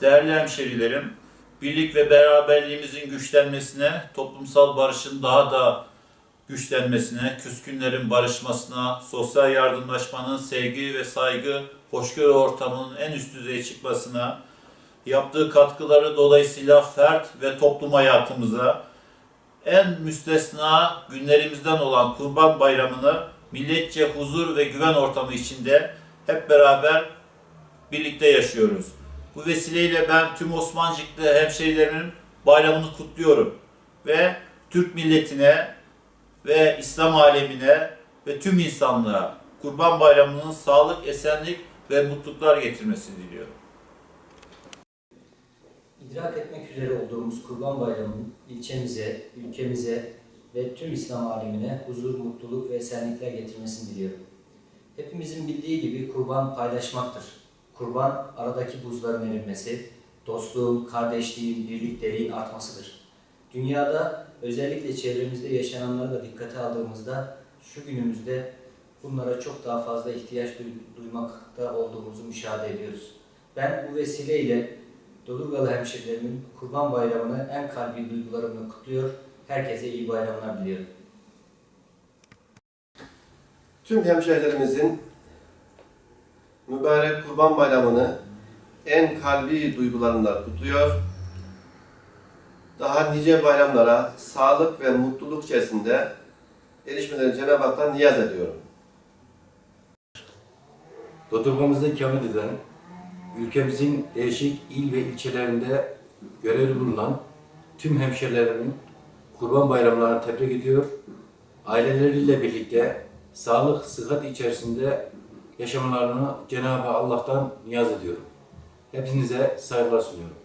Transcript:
Değerli hemşerilerim, birlik ve beraberliğimizin güçlenmesine, toplumsal barışın daha da güçlenmesine, küskünlerin barışmasına, sosyal yardımlaşmanın sevgi ve saygı, hoşgörü ortamının en üst düzeye çıkmasına, yaptığı katkıları dolayısıyla fert ve toplum hayatımıza, en müstesna günlerimizden olan Kurban Bayramı'nı milletçe huzur ve güven ortamı içinde hep beraber birlikte yaşıyoruz. Bu vesileyle ben tüm Osmancıklı hemşehrilerimin bayramını kutluyorum ve Türk milletine ve İslam alemine ve tüm insanlığa Kurban Bayramı'nın sağlık, esenlik ve mutluluklar getirmesini diliyorum. İdrak etmek üzere olduğumuz Kurban Bayramı'nın ilçemize, ülkemize ve tüm İslam alemine huzur, mutluluk ve esenlikler getirmesini diliyorum. Hepimizin bildiği gibi kurban paylaşmaktır. Kurban aradaki buzların erimesi, dostluğun, kardeşliğin, birlikteliğin artmasıdır. Dünyada özellikle çevremizde yaşananları da dikkate aldığımızda şu günümüzde bunlara çok daha fazla ihtiyaç duy- duymakta olduğumuzu müşahede ediyoruz. Ben bu vesileyle Dodurgalı hemşerilerimin Kurban Bayramı'nı en kalbi duygularımla kutluyor. Herkese iyi bayramlar diliyorum. Tüm hemşehrilerimizin mübarek Kurban Bayramı'nı en kalbi duygularımla kutluyor. Daha nice bayramlara sağlık ve mutluluk içerisinde erişmelerini Cenab-ı Hak'tan niyaz ediyorum. Dodurgamızda ikamet eden, ülkemizin değişik il ve ilçelerinde görevli bulunan tüm hemşerilerimin Kurban Bayramlarını tebrik ediyor. Aileleriyle birlikte sağlık, sıhhat içerisinde yaşamalarını Cenab-ı Allah'tan niyaz ediyorum. Hepinize saygılar sunuyorum.